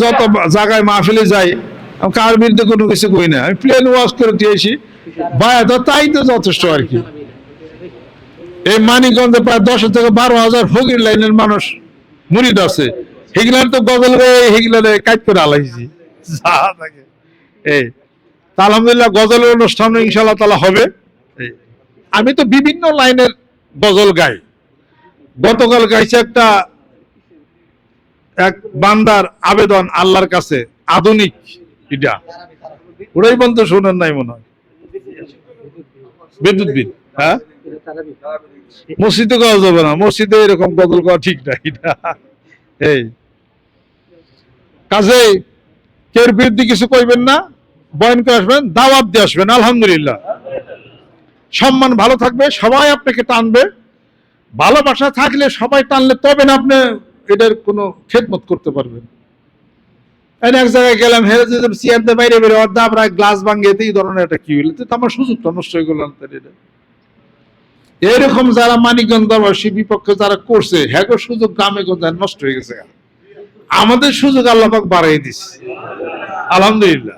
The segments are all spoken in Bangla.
যত জায়গায় মাহফিলে যাই কার বিরুদ্ধে কোনো কিছু কই না। আমি প্লেন ওয়াশ করে দিয়েছি। বায়া তো তাই তো যথেষ্ট আর কি। এই মানিকগঞ্জে প্রায় দশ থেকে বারো হাজার ফকির লাইনের মানুষ মুরিদ আছে। হিগলার তো গজল হিগলারে কাজ করে আলাইছি। এই আলহামদুলিল্লাহ গজলের অনুষ্ঠান ইনশাল্লাহ তালা হবে। আমি তো বিভিন্ন লাইনের গজল গাই। গতকাল গাইছে একটা এক বান্দার আবেদন আল্লাহর কাছে আধুনিক এটা। ওরাই বলতে শোনেন নাই মনে হয়। বিদ্যুৎ বিল হ্যাঁ? মসজিদে করা যাবে না, মসজিদে এরকম বদল করা ঠিক না এটা। এই। কাজে কের বিরুদ্ধে কিছু কইবেন না, বয়ন করে আসবেন, দাওয়াত দিয়ে আসবেন, আলহামদুলিল্লাহ। সম্মান ভালো থাকবে, সবাই আপনাকে টানবে। ভালোবাসা থাকলে সবাই টানলে তবে না আপনি এটার কোনো খেদমত করতে পারবেন এক জায়গায় গেলাম, হেরে যে চেয়ারতে বাইরে বেরো অর্ধা আমরা গ্লাস এই ধরনের একটা কি হইল তো আমার সুযোগটা নষ্ট হয়ে গেল এটা। এরকম যারা মানিকগঞ্জ দরবাসী বিপক্ষে যারা করছে হ্যাঁ সুযোগ গ্রামে নষ্ট হয়ে গেছে। আমাদের সুযোগ আল্লাপাক বাড়াই দিছে। আলহামদুলিল্লাহ।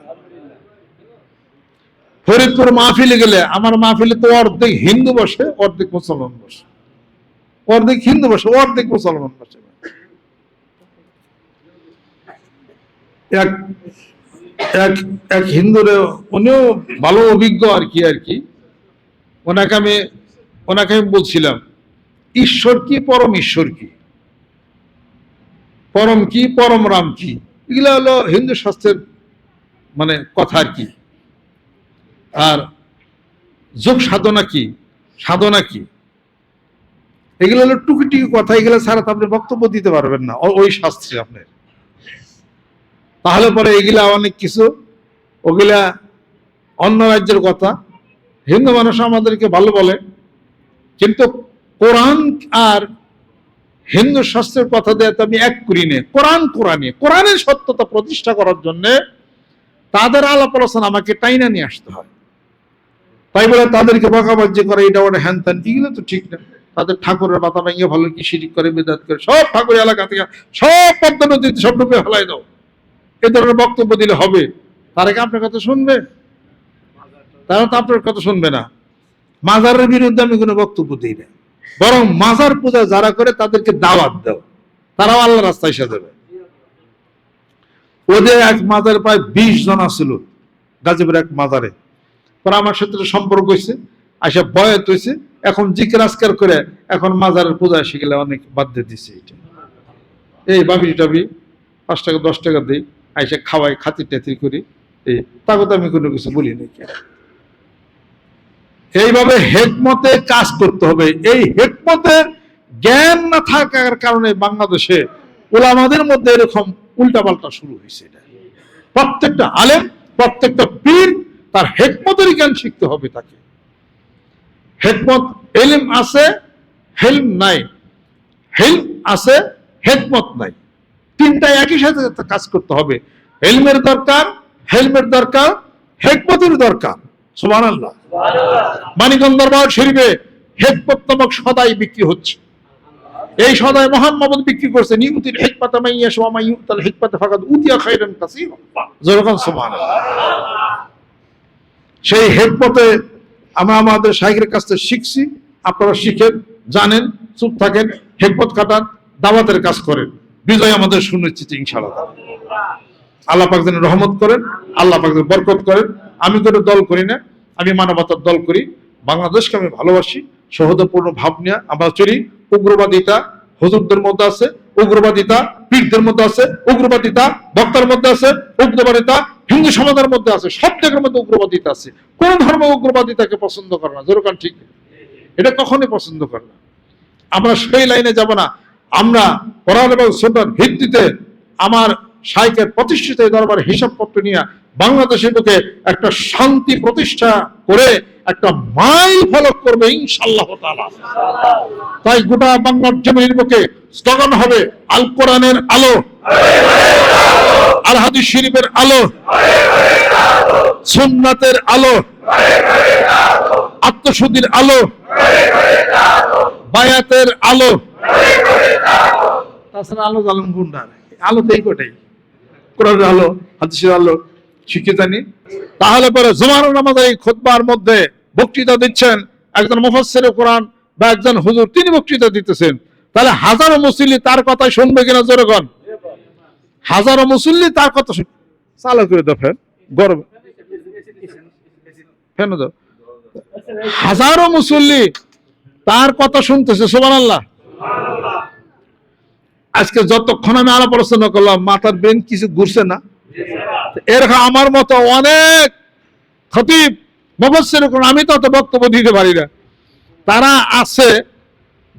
ফরিদপুর মাহফিলে গেলে আমার মাহফিলে তো অর্ধেক হিন্দু বসে, অর্ধেক মুসলমান বসে। অর্ধেক হিন্দু বসে, অর্ধেক মুসলমান বসে। এক এক এক হিন্দুরে, উনিও ভালো অভিজ্ঞ আর কি আর কি। ওনাকে আমি ওনাকে আমি বলছিলাম, ঈশ্বর কি, পরম ঈশ্বর কি? পরম কি, পরম রাম কি? এগুলো হলো হিন্দু শাস্ত্রের মানে কথা আর কি। আর যোগ সাধনা কি সাধনা কি? এগুলো হলো টুকি টুকি কথা, এগুলো ছাড়া তো আপনি বক্তব্য দিতে পারবেন না ওই শাস্ত্রে আপনার। তাহলে পরে এগুলা অনেক কিছু, ওগুলা অন্য রাজ্যের কথা। হিন্দু মানুষ আমাদেরকে ভালো বলে, কিন্তু কোরআন আর হিন্দু শাস্ত্রের কথা দিয়ে তো আমি এক করি নে। কোরআন কোরআনে কোরআনের সত্যতা প্রতিষ্ঠা করার জন্যে তাদের আলাপ আলোচনা আমাকে টাইনা নিয়ে আসতে হয়। তাই বলে তাদেরকে বকাবাজ্য করে, এটা ওটা হ্যান ত্যান, এগুলো তো ঠিক না। তাদের ঠাকুরের মাথা ভেঙে ভালো কি শিরিক করে, বেদাত করে, সব ঠাকুর এলাকা থেকে, সব পদ্মা নদীতে সব ডুবে ফেলাই দাও। এ ধরনের বক্তব্য দিলে হবে। তারা কি আপনার কথা শুনবে? তারা তো আপনার কথা শুনবে না। মাজারের বিরুদ্ধে আমি কোনো বক্তব্য দিই না। বরং মাজার পূজা যারা করে তাদেরকে দাওয়াত দাও। তারাও আল্লাহ রাস্তায় এসে দেবে ওদের এক মাজারে প্রায় বিশ জন আসছিল গাজীপুর এক মাজারে। পরে আমার সাথে সম্পর্ক হয়েছে আসে বয়ত হয়েছে। এখন জিকির আজকার করে এখন মাজারের পূজা এসে গেলে অনেক বাদ দিয়ে দিছে এটা এই বাবি টাবি পাঁচ টাকা, দশ টাকা দিই। আইসে খাওয়াই, খাতির টাতির করি, এই তাকে তো আমি কোনো কিছু বলি নাকি এইভাবে হেকমতে কাজ করতে হবে। এই হেকমতের জ্ঞান না থাকার কারণে বাংলাদেশে ওলামাদের মধ্যে এরকম উল্টাপাল্টা শুরু হয়েছে এটা। প্রত্যেকটা আলেম, প্রত্যেকটা পীর তার হেকমতের জ্ঞান শিখতে হবে তাকে। হেকমত এলিম আছে, হেলম নাই। হেলম আছে, হেকমত নাই। তিনটা একই সাথে কাজ করতে হবে। হেলমের দরকার, হেলমেট দরকার, হেকমতের দরকার। সুমান দরবার শরীফে হেকমত নামক সদাই বিক্রি হচ্ছে। এই মামুদ বিক্রি করছে। নিউতির হেকপাতা মাইয়া হেকপাতা খাইরান যেরকম সুবহানাল্লাহ। সেই হেকমতে আমরা আমাদের শাইখের কাছ থেকে শিখছি। আপনারা শিখেন, জানেন, চুপ থাকেন, হেকমত কাটান, দাওয়াতের কাজ করেন। বিজয় আমাদের সুনিশ্চিত, ইনশাআল্লাহ। আল্লাহ পাক যেন রহমত করেন, আল্লাহ পাক যেন বরকত করেন। আমি কোনো দল করি না, আমি মানবতার দল করি। বাংলাদেশকে আমি ভালোবাসি সহদপূর্ণ ভাব নিয়ে আমরা চলি। উগ্রবাদিতা হুজুরদের মধ্যে আছে, উগ্রবাদিতা পীরদের মধ্যে আছে, উগ্রবাদিতা বক্তার মধ্যে আছে, উগ্রবাদিতা হিন্দু সমাজের মধ্যে আছে, সব জায়গার মধ্যে উগ্রবাদিতা আছে। কোন ধর্ম উগ্রবাদিতাকে পছন্দ করে না, যেরকম ঠিক। এটা কখনোই পছন্দ করে না। আমরা সেই লাইনে যাব না। আমরা কোরআন এবং সুন্নাহর ভিত্তিতে আমার সাইকের প্রতিষ্ঠিত দরবার হিসাবপত্র নিয়ে বাংলাদেশের বুকে একটা শান্তি প্রতিষ্ঠা করে একটা মাইল ফলক করবে ইনশাল্লাহ তাই গোটা বাংলার জমির বুকে স্লোগান হবে, আল কোরআনের আলো। আল হাদিস শরীফের আলো। সোমনাথের আলো। আত্মশুদ্ধির আলো। বায়াতের আলো। তাছাড়া আলো কোটাই কোরআনের আলো, হাদিসের আলো তাহলে পরে জুমার নামাজের এই মধ্যে বক্তৃতা দিচ্ছেন একজন মুফাসসির কোরআন বা একজন হুজুর, তিনি বক্তৃতা দিতেছেন। তাহলে হাজারো মুসল্লি তার কথা শুনবে কিনা জোরে কন হাজারো মুসল্লি তার কথা চালু করে দাও ফ্যান, গরম। ফ্যান দাও। হাজারো মুসল্লি তার কথা শুনতেছে সোমান আল্লাহ আজকে যতক্ষণ আমি আলাপ আলোচনা করলাম, মাথার ব্রেন কিছু ঘুরছে না। এরকম আমার মতো অনেক খতিব কোরআন আমি তো অত বক্তব্য দিতে পারি না। তারা আছে,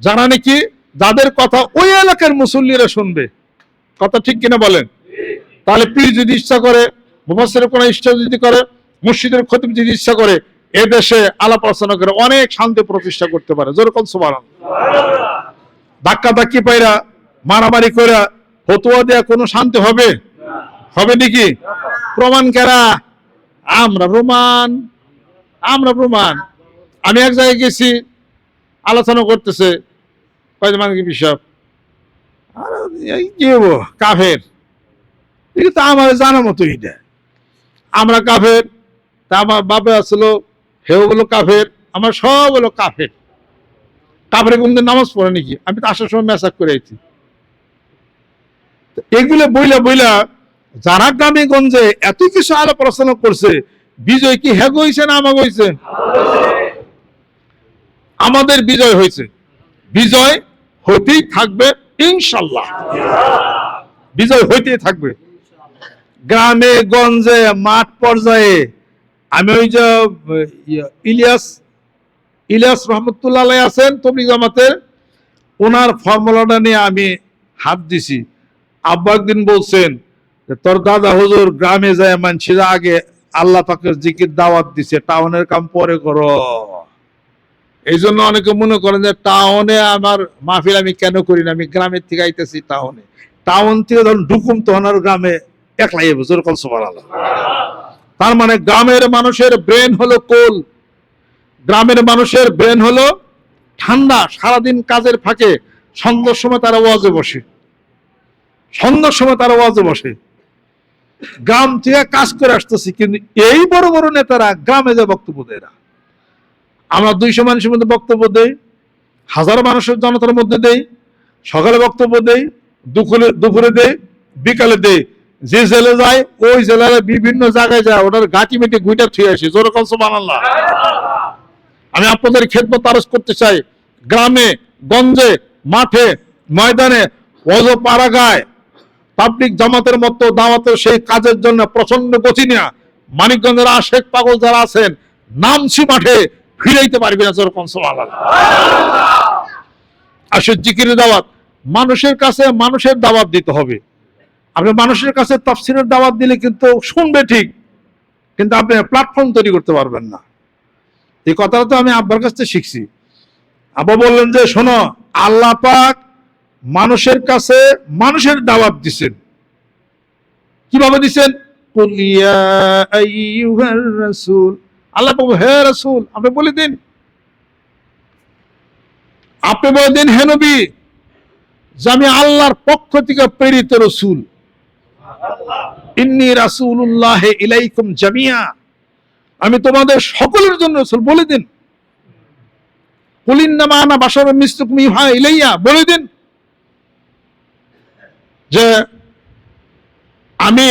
যারা নাকি যাদের কথা ওই এলাকার মুসল্লিরা শুনবে। কথা ঠিক কিনা বলেন? তাহলে পীর যদি ইচ্ছা করে, মুফাসসির কোন ইচ্ছা যদি করে মসজিদের খতিব যদি ইচ্ছা করে এ দেশে আলাপ আলোচনা করে অনেক শান্তি প্রতিষ্ঠা করতে পারে। যেরকম সুবাহ ধাক্কা ধাক্কি পাইরা মারামারি কইরা ফতুয়া দেয়া কোনো শান্তি হবে? হবে নাকি? প্রমাণ কেরা? আমরা প্রমাণ। আমরা প্রমাণ। আমি এক জায়গায় গেছি, আলোচনা করতেছে কয়জন কি বিশপ কি কাফের এটা তো আমার জানা মতো এটা। আমরা কাফের, তা আমার বাবা আসলো, হেও বলো কাফের, আমার সব হলো কাফের। কাফের কোনদিন নামাজ পড়ে নাকি? আমি তো আসার সময় মেসাক করে আইছি। এগুলো বইলা বইলা যারা গ্রামে গঞ্জে এত কিছু আলাপ আলোচনা করছে, বিজয় কি হ্যাগ হয়েছে না আমাকে হয়েছে আমাদের বিজয় হয়েছে বিজয় হতেই থাকবে, ইনশাল্লাহ। বিজয় হইতেই থাকবে। গ্রামে গঞ্জে মাঠ পর্যায়ে আমি ওই যে ইলিয়াস ইলিয়াস রহমতুল্লাহ আছেন তবলিগ জামাতের, ওনার ফর্মুলাটা নিয়ে আমি হাত দিছি। আব্বা একদিন বলছেন তোর দাদা হুজুর গ্রামে যায় মানছিরা আগে আল্লাহ পাকের জিকির দাওয়াত দিছে টাউনের কাম পরে করো। এই জন্য অনেকে মনে করেন যে টাউনে আমার মাহফিল আমি কেন করি না? আমি গ্রামের থেকে আইতেছি টাউনে। টাউন থেকে ধরুন ঢুকুম তখন আর গ্রামে একলাই বুঝুর কল সবার আল্লাহ তার মানে গ্রামের মানুষের ব্রেন হলো কোল গ্রামের মানুষের ব্রেন হলো ঠান্ডা সারাদিন কাজের ফাঁকে সন্ধ্যার সময় তারা ওয়াজে বসে। সন্ধ্যার সময় তারা ওয়াজে বসে। গ্রাম থেকে কাজ করে আসতেছি, কিন্তু এই বড় বড় নেতারা গ্রামে যে বক্তব্য দেয় না। আমরা দুইশো মানুষের মধ্যে বক্তব্য দেই, হাজার মানুষের জনতার মধ্যে দেই, সকালে বক্তব্য দেই, দুপুরে দুপুরে দেই, বিকালে দেই। যে জেলে যায়, ওই জেলার বিভিন্ন জায়গায় যায় ওটার গাঁটি মেটে গুইটা থুয়ে আসি যেরকম সুবহানাল্লাহ। আমি আপনাদের খেদমত আরজ করতে চাই, গ্রামে, গঞ্জে, মাঠে, ময়দানে অজ পাড়াগায় পাবলিক জামাতের মতো দাওয়াতের সেই কাজের জন্য প্রচণ্ড গতি নেয়া মানিকগঞ্জের আশেক পাগল যারা আছেন নামছি মাঠে ফিরাইতে পারবি না যেরকম আসে জিকিরের দাওয়াত, মানুষের কাছে মানুষের দাওয়াত দিতে হবে। আপনি মানুষের কাছে তাফসিরের দাওয়াত দিলে কিন্তু শুনবে ঠিক, কিন্তু আপনি প্ল্যাটফর্ম তৈরি করতে পারবেন না। এই কথাটা তো আমি আব্বার কাছ থেকে শিখছি। আব্বা বললেন যে, শোনো, আল্লাহ পাক মানুষের কাছে মানুষের দাওয়াত দিছেন। কীভাবে দিছেন? আল্লাহ পাক হে আপনি বলে দিন। আপনি বলে দিন যে আমি আল্লাহর পক্ষ থেকে প্রেরিত রসুল। ইন্নি রাসূলুল্লাহ ইলাইকুম জামিয়া। আমি তোমাদের সকলের জন্য রসুল, বলে দিন। বাসার মিস্তুকুম ইহা ইলাইয়া, বলে দিন। যে আমি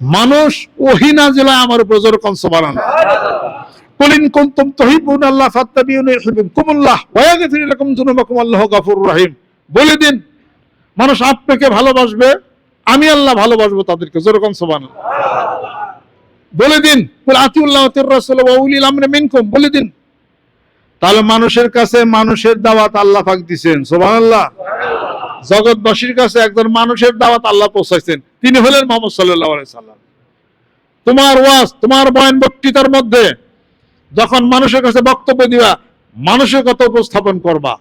মানুষ ওহিনা জেলায় আমার উপর যেরকম তুহিবুন আল্লাহ আল্লাহু বলে দিন, মানুষ আপনাকে ভালোবাসবে, আমি আল্লাহ ভালোবাসবো তাদেরকে যেরকম সবান বলে দিন মিনকুম। বলে দিন, তাহলে মানুষের কাছে মানুষের দাওয়াত আল্লাহ পাক দিবেন সুবহানাল্লাহ জগৎবাসীর কাছে একজন মানুষের দাওয়াত আল্লাহ পৌঁছাইছেন। তিনি হলেন মোহাম্মদ আলাইহি সাল্লাম। তোমার ওয়াজ, তোমার বয়ান বক্তৃতার মধ্যে যখন মানুষের কাছে বক্তব্য দিবা, মানুষের কথা উপস্থাপন করবা।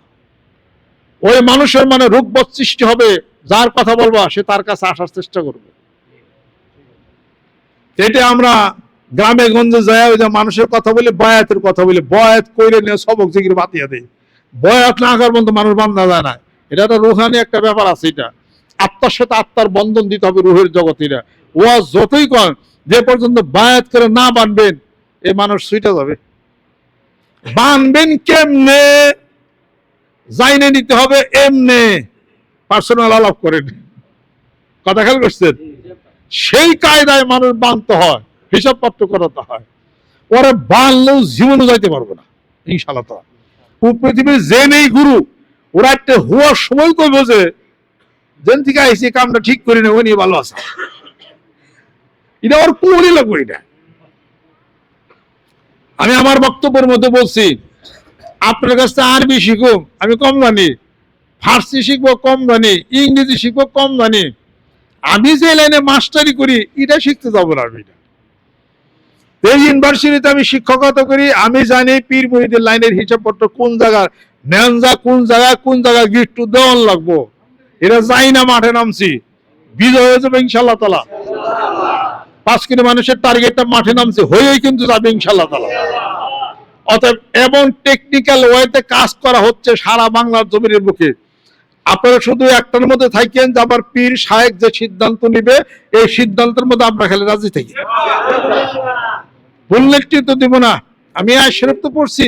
ওই মানুষের মানে রূপবোধ সৃষ্টি হবে, যার কথা বলবা, সে তার কাছে আসার চেষ্টা করবে। এটা আমরা গ্রামে গঞ্জে যায় ওই যে মানুষের কথা বলে, বয়াতের কথা বলে। বয়াত কইরে নিয়ে সবক জিগির বাতিয়ে দেয় বয়াত না আগার মতো মানুষ বান্ধা যায় না। এটা একটা রুহানি একটা ব্যাপার আছে, এটা। আত্মার সাথে আত্মার বন্ধন দিতে হবে রুহের জগতিরা ওয়াজ যতই কর, যে পর্যন্ত বায়াত করে না বানবেন, এ মানুষ সুইটা যাবে। বানবেন কেমনে? জাইনে নিতে হবে এমনে। পার্সোনাল আলাপ করেন। কথা খেয়াল করছেন? সেই কায়দায় মানুষ বানতে হয় হিসাবপত্র করাতে হয়। ওরা বানলেও জীবনে যাইতে পারবে না ইনশাল্লাহ তারা পৃথিবীর যে নেই গুরু ওরা একটা হওয়ার সময় কইব যে, যেন থেকে আইসি কামটা ঠিক করে নেব নিয়ে ভালো আছে। এটা ওর কোনই লাগবে এটা আমি আমার বক্তব্যের মধ্যে বলছি, আপনার কাছ থেকে আরবি শিখুক আমি কম জানি। ফার্সি শিখব, কম জানি। ইংরেজি শিখব, কম জানি। আমি যে লাইনে মাস্টারি করি, এটা শিখতে যাব না আমি। এই ইউনিভার্সিটিতে আমি শিক্ষকতা করি, আমি জানি পীর মুহিদের লাইনের হিসাবপত্র কোন জায়গার। ন্যানজা কোন জায়গায় কোন জায়গায় গিফট দেওয়ান লাগবো? এটা যাই না মাঠে নামছি। বিজয় হয়ে যাবে ইনশাল্লাহ তালা পাঁচ কিলো মানুষের টার্গেটটা মাঠে নামছে, হয়েই কিন্তু যাবে ইনশাল্লাহ তালা অতএব এমন টেকনিক্যাল ওয়েতে কাজ করা হচ্ছে সারা বাংলার জমিনের বুকে। আপনারা শুধু একটার মধ্যে থাকেন যে আবার পীর সাহেব যে সিদ্ধান্ত নিবে, এই সিদ্ধান্তের মধ্যে আমরা খালি রাজি থাকি। বুল্লেটটি তো দিব না। আমি আয় তো পড়ছি।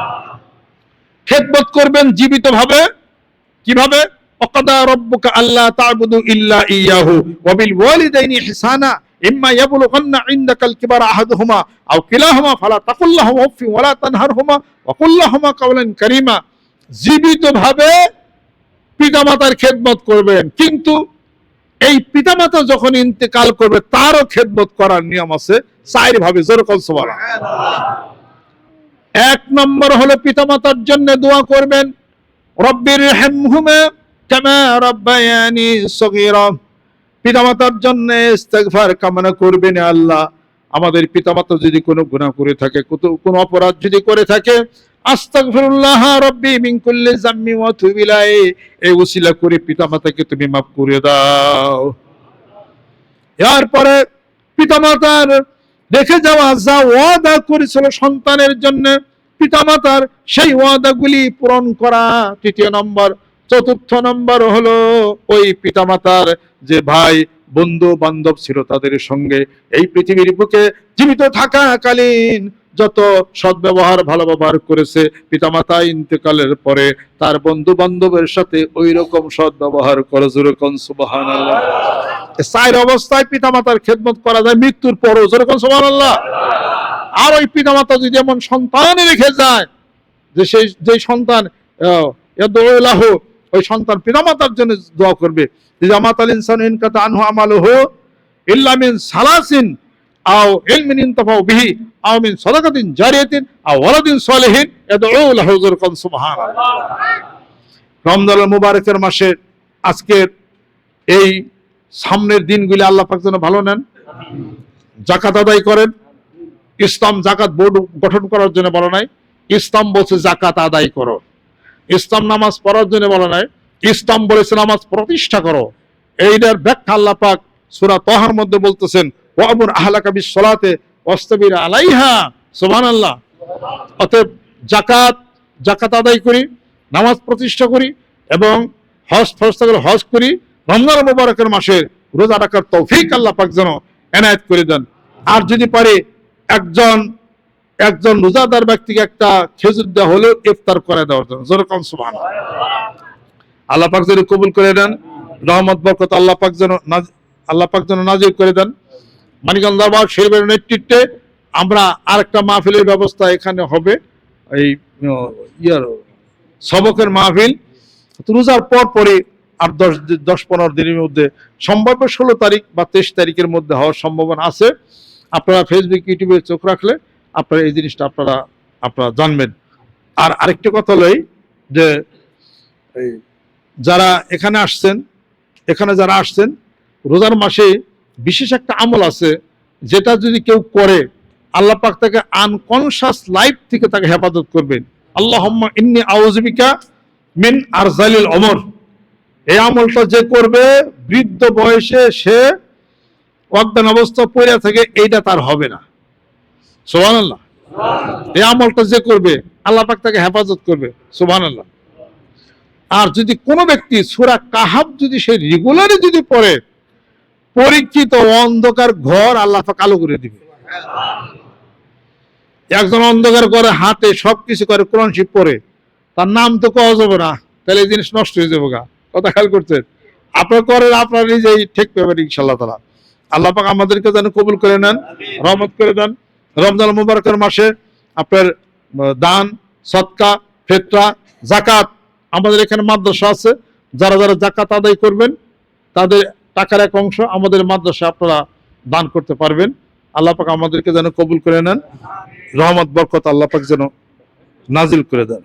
খেদমত করবেন জীবিত ভাবে কীভাবে জীবিত ভাবে খেদমত করবেন। কিন্তু এই পিতামাতা যখন ইন্তেকাল করবে, তারও খেদমত করার নিয়ম আছে। চার ভাবে যেরকম সুবহানাল্লাহ। এক নম্বর হলো পিতামাতার জন্য দোয়া করবেন। রব্বির হেমহুমে কামা পিতামাতার জন্য কামনা করবেন আল্লাহ। আমাদের পিতামাতা যদি কোনো গুনাহ করে থাকে, কোনো অপরাধ যদি করে থাকে জাম্মি এই করে তুমি করে দাও। এরপরে পিতামাতার রেখে যাওয়া, যা ওয়াদা করেছিল সন্তানের জন্য পিতামাতার, সেই ওয়াদাগুলি পূরণ করা। তৃতীয় নম্বর, চতুর্থ নম্বর হলো ওই পিতামাতার যে ভাই, বন্ধু, বান্ধব ছিল তাদের সঙ্গে। এই পৃথিবীর বুকে জীবিত থাকাকালীন যত সদ্ব্যবহার, ভালো ব্যবহার করেছে, পিতামাতা ইন্তেকালের পরে তার বন্ধু বান্ধবের সাথে ওই রকম সদ্ব্যবহার করে, যেরকম সুবাহান চার অবস্থায় পিতামাতার খেদমত করা যায় মৃত্যুর পরও। যেরকম সুবাহান আল্লাহ আর ওই পিতামাতা যদি এমন সন্তান রেখে যায় যে সেই যে সন্তান ইয়াদউলাহ, ওই সন্তান পিতামাতার জন্য দোয়া করবে। যে জামাত আল ইনসান ইনকাতা আনহু আমালুহু ইল্লা মিন সালাসিন আও ইলমিন ইনতাফাউ বিহি আও মিন সাদাকাতিন জারিয়াতিন আও ওয়ালাদিন সালিহিন। ইয়াদউ লাহু যুরকান সুবহানাল্লাহ। রমজানুল মুবারকের মাসে আজকের এই সামনের দিনগুলি আল্লাহ পাক যেন ভালো নেন। জাকাত আদায় করেন। ইসলাম জাকাত বোর্ড গঠন করার জন্য বলা নাই। ইসলাম বলছে জাকাত আদায় করো। ইসলাম নামাজ পড়ার জন্য বলা নাই। ইসলাম বলেছে নামাজ প্রতিষ্ঠা করো। এইটার ব্যাখ্যা আল্লাহ পাক সূরা তহার মধ্যে বলতেছেন ওয়ামুর আহলাকা বিসসালাতে ওয়াস্তাবির আলাইহা সুবহানাল্লাহ। অতএব জাকাত জাকাত আদায় করি, নামাজ প্রতিষ্ঠা করি এবং হজ, ফরজ থাকলে হজ করি রমজান মুবারকের মাসে রোজা রাখার তৌফিক আল্লাহ পাক যেন এনায়েত করে দেন। আর যদি পারে, একজন একজন রোজাদার ব্যক্তিকে একটা খেজুর দেওয়া হলেও ইফতার করে দেওয়ার জন্য। যেরকম আল্লাহ পাক যদি কবুল করে দেন রহমত, বরকত আল্লাহ পাক যেন আল্লাহ পাক যেন নাজির করে দেন। মানিকগঞ্জ দরবার শরীফের নেতৃত্বে আমরা আরেকটা মাহফিলের ব্যবস্থা এখানে হবে। এই ইয়ার সবকের মাহফিল। রোজার পর পরে আর দশ দশ, পনেরো দিনের মধ্যে, সম্ভাব্য ষোলো তারিখ বা তেইশ তারিখের মধ্যে হওয়ার সম্ভাবনা আছে। আপনারা ফেসবুক ইউটিউবে চোখ রাখলে আপনারা এই জিনিসটা আপনারা আপনারা জানবেন। আর আরেকটা কথা হলো যে যারা এখানে আসছেন, এখানে যারা আসছেন, রোজার মাসে বিশেষ একটা আমল আছে, যেটা যদি কেউ করে, আল্লাহ পাক তাকে আনকনশাস লাইফ থেকে তাকে হেফাজত করবেন। আল্লাহ ইন্নি আউজবিকা মিন আরজালিল অমর এই আমলটা যে করবে বৃদ্ধ বয়সে সে অজ্ঞান অবস্থা পড়ে থাকে এইটা তার হবে না। সোহান আল্লাহ এই আমলটা যে করবে আল্লাহ পাক তাকে হেফাজত করবে। সোহান আল্লাহ আর যদি কোনো ব্যক্তি সুরা কাহাব যদি সে রেগুলারই যদি পড়ে পরীক্ষিত অন্ধকার ঘর আল্লাহ পাক আলো করে দিবে। একজন অন্ধকার ঘরে হাতে সবকিছু করে কোরআন শিব পড়ে তার নাম তো কওয়া যাবে না তাহলে এই জিনিস নষ্ট হয়ে যাবে গা। কথা খেয়াল করছেন? আপনার করেন, আপনার নিজেই ঠিক পাবেন ইনশাল্লাহ তালা আল্লাহ পাক আমাদেরকে যেন কবুল করে নেন, রহমত করে দেন। রমজান মুবারকের মাসে আপনার দান, সৎকা, ফেতরা জাকাত আমাদের এখানে মাদ্রাসা আছে। যারা যারা জাকাত আদায় করবেন, তাদের টাকার এক অংশ আমাদের মাদ্রাসা আপনারা দান করতে পারবেন। আল্লাহ পাক আমাদেরকে যেন কবুল করে নেন। রহমত, বরকত আল্লাহ পাক যেন নাজিল করে দেন।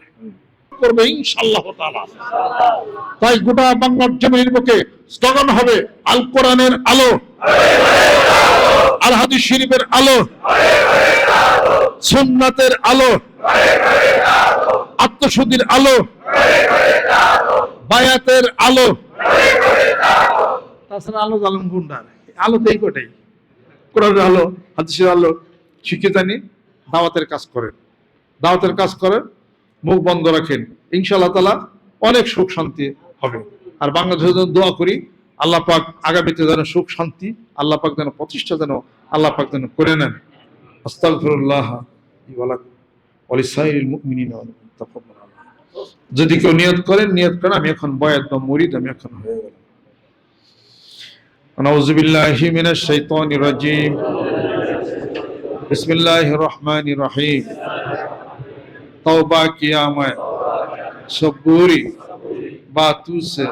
করবে ইনশাআল্লাহ তাআলা। তাই গোটা বাংলার জমির বুকে স্লোগান হবে, আল কোরআনের আলো। আল হাদিস শরীফের আলো। সুন্নাতের আলো। আত্মশুদ্ধির আলো। বায়াতের আলো। তাছাড়া আলো জালম গুন্ডার আলো তো এই কোটাই কোরআনের আলো, হাদিসের আলো। শিখে জানি, দাওয়াতের কাজ করেন। দাওয়াতের কাজ করেন। মুখ বন্ধ রাখেন ইনশাআল্লাহ তালা অনেক সুখ শান্তি হবে আর বাংলাদেশের জন্য দোয়া করি আল্লাহ পাক আগামীতে যেন সুখ শান্তি আল্লাহ পাক যেন প্রতিষ্ঠা যেন আল্লাহ পাক যেন করে নেন আস্তাগফিরুল্লাহ ওয়ালাক ওয়ালিসাইরিল মুমিনিনা ওয়াল মুত্তাফিন যদি কেউ নিয়ত করেন নিয়ত করেন আমি এখন বয়াত বা মুরিদ আমি এখন হয়ে গেলাম أعوذ بالله من الشيطان الرجيم بسم الله الرحمن الرحيم तौबा किया मैं। सबूरी बातों से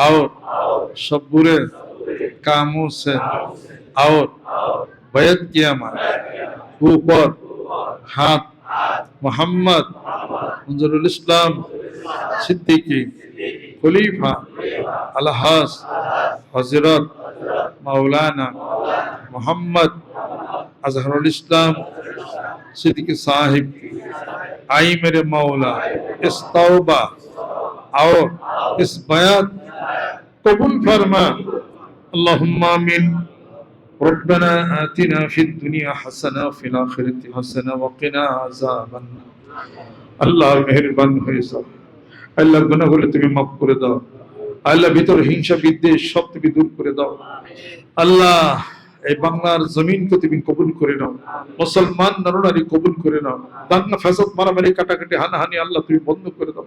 और सबूरे कामों से और बैत किया मैं। ऊपर हाथ मोहम्मद मंजरुल इस्लाम सिद्दीकी खलीफा अलहास हज़रत मौलाना मोहम्मद अजहरुल इस्लाम सिद्दीकी साहिब। आई मेरे मौला इस तौबा और इस बयात कबूल फरमा अल्लाहुम्मा आमीन ربنا آتنا في الدنيا حسنة وفي الآخرة حسنة وقنا عذاب النار আল্লাহ মেহেরবান হয়ে যাও আল্লাহ গুনাহগুলো তুমি মাফ করে দাও আল্লাহ ভিতর হিংসা বিদ্বেষ সব তুমি দূর করে দাও আল্লাহ এই বাংলার জমিনকে তুমি কবুল করে নাও। মুসলমান নরনারী কবুল করে নাও। দাঙ্গা ফ্যাসাদ মারামারি কাটাকাটি হানাহানি আল্লাহ তুমি বন্ধ করে দাও।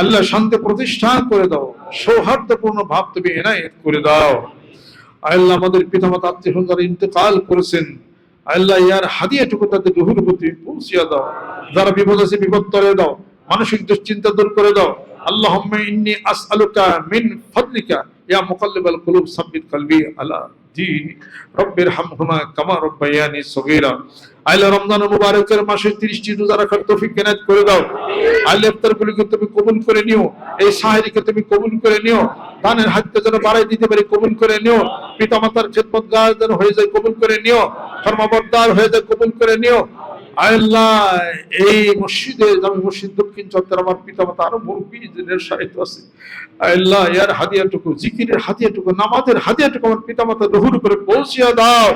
আল্লাহ শান্তি প্রতিষ্ঠা করে দাও। সৌহার্দ্যপূর্ণ ভাব তুমি এনায়েত করে দাও। আল্লাহ আমাদের পিতামাতা আত্মীয় যারা ইন্তেকাল করেছেন। আল্লাহ ইয়ার হাদিয়াটুকু তাদের রুহুর প্রতি পৌঁছিয়া দাও। যারা বিপদ আছে বিপদ তরে দাও। মানসিক দুশ্চিন্তা দূর করে দাও। আল্লাহুম্মা ইন্নী আসআলুকা মিন ফাদলিকা। ইয়া মুকাল্লিবাল কুলুব সাব্বিত কলবি আলা। দীন। রব্বির হামহুমা কামা রব্বায়ানি সগীরা। আল্লাহ রমজান মুবারকের মাসে 30টি রোজা রাখার তৌফিক কেনাত করে দাও। আল্লাহ ইফতারগুলিকে তুমি কবুল করে নিও। এই সাহারিকে তুমি কবুল করে নিও। দানের হাতকে যেন বাড়াই দিতে পারি, কবুল করে নিও। পিতামাতার খেদমতগার যেন হয়ে যায়, কবুল করে নিও। ফরমাবরদার হয়ে যায়, কবুল করে নিও। আল্লাহ, এই মসজিদে আমি মসজিদ দক্ষিণ চত্বর আমার পিতামাতা আরও মুরব্বী দিনের সাহিত্য আছে। আল্লাহ, ইয়ার হাদিয়াটুকু, জিকিরের হাদিয়াটুকু, নামাজের হাদিয়াটুকু আমার পিতামাতা রহুর করে পৌঁছিয়া দাও।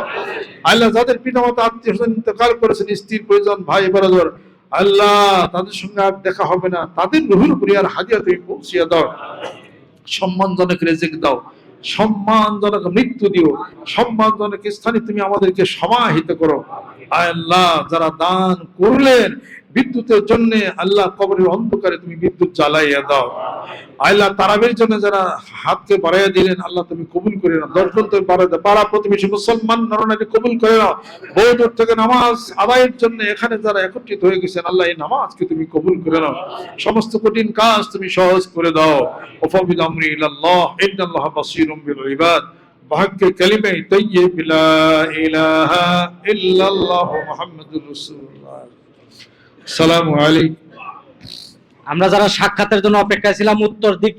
আল্লাহ, যাদের পিতামাতা আত্মীয় স্বজন ইন্তেকাল করেছেন, স্ত্রীর প্রয়োজন, ভাই বরাদর আল্লাহ, তাদের সঙ্গে আর দেখা হবে না। তাদের রহুর উপরে আর হাদিয়া তুমি পৌঁছিয়া দাও। সম্মানজনক রেজেক দাও। সম্মানজনক মৃত্যু দিও। সম্মানজনক স্থানে তুমি আমাদেরকে সমাহিত করো। আল্লাহ যারা দান করলেন বিদ্যুতের জন্য আল্লাহ কবরের অন্ধকারে তুমি বিদ্যুৎ জ্বালাইয়া দাও। আল্লাহ তারাবের জন্য যারা হাতকে বাড়াইয়া দিলেন, আল্লাহ তুমি কবুল করে নাও। দর্শন তুমি বাড়াই দাও পাড়া প্রতিবেশী মুসলমান নরনারী কবুল করে নাও। বহু দূর থেকে নামাজ আদায়ের জন্য এখানে যারা একত্রিত হয়ে গেছেন, আল্লাহ এই নামাজকে তুমি কবুল করে নাও। সমস্ত কঠিন কাজ তুমি সহজ করে দাও। ওফাবিল আমরি ইলাল্লাহ, ইন্নাল্লাহ বাসীরুম বিল ইবাদ। ভাগ্যে কালিমে তাইয়্যিব, লা ইলাহা ইল্লাল্লাহ মুহাম্মাদুর রাসূলুল্লাহ। সালামু আলাইকুম। আমরা যারা সাক্ষাতের জন্য অপেক্ষায় ছিলাম উত্তর দিক